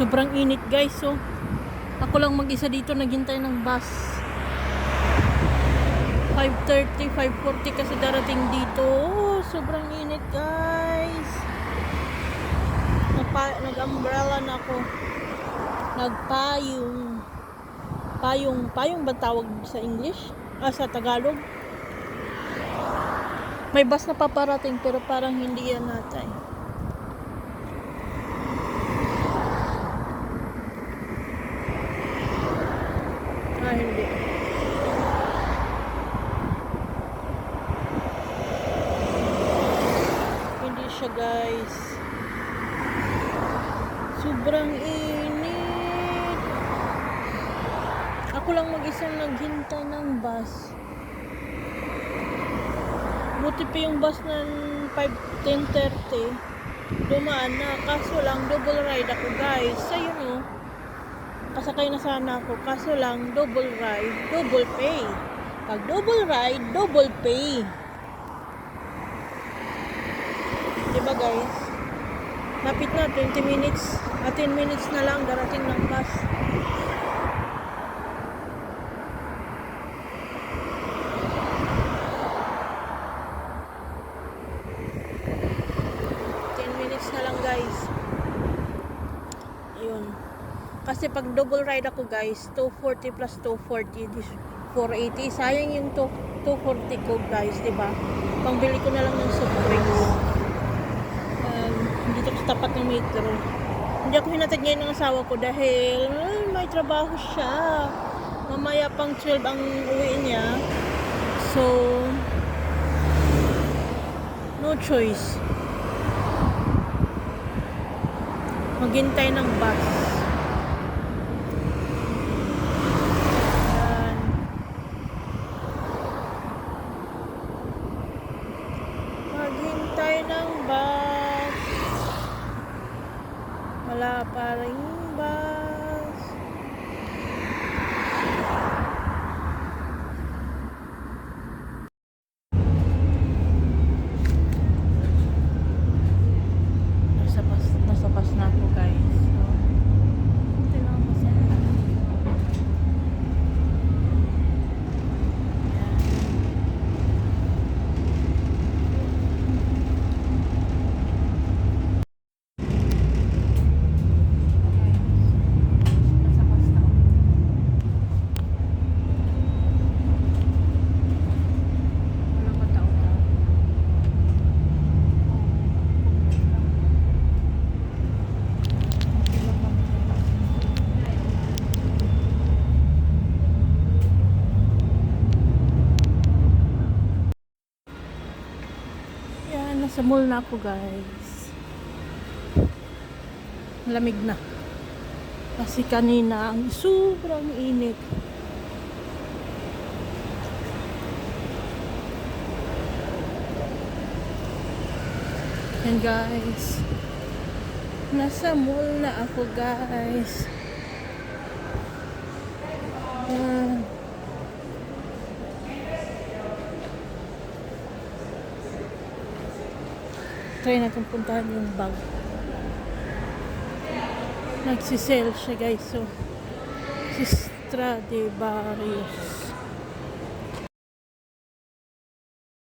Sobrang init guys. So, ako lang mag-isa dito naghintay ng bus. 5.30, 5.40 kasi darating dito. Oh, sobrang init guys. Nagpa- nag-umbrella na ako. Nagpayong. Payong, payong ba tawag sa English? Ah, sa Tagalog? May bus na paparating pero parang hindi yan natay. Ah, hindi. Hindi siya guys. Sobrang init. Ako lang mag-isang naghintay ng bus. Buti pa yung bus ng 5.10.30. Dumaan na. Kaso lang, double ride ako guys. Ayun o. Kasakay na sana ako. Kaso lang, double ride, double pay. Pag double ride, double pay. Diba guys? Lapit na, 20 minutes. Ah, 10 minutes na lang, darating ng bus. Minutes na lang guys. Ayun. Kasi pag double ride ako guys, 240 plus 240, this 480. Sayang yung to- 240 ko guys, di ba? Pangbili ko na lang ng soft. Um, dito sa tapat ng metro. Hindi ako hinatid ngayon ng asawa ko dahil ah, may trabaho siya. Mamaya pang 12 ang uwi niya. So, no choice. Maghintay ng bus. Yan. Maghintay ng bus. Wala pa rin bus. Nasa bus, nasa bus na ako guys. So, ito lang ako sa Yan. Nasa bus na ako. Walang matao-tao. Yan, nasa mall na ako guys. Lamig na. Kasi kanina ang sobrang init. Yan guys. Nasa mall na ako guys. Yan. Try natin puntahan yung bag. Nagsisale siya guys. So, si Stradivarius.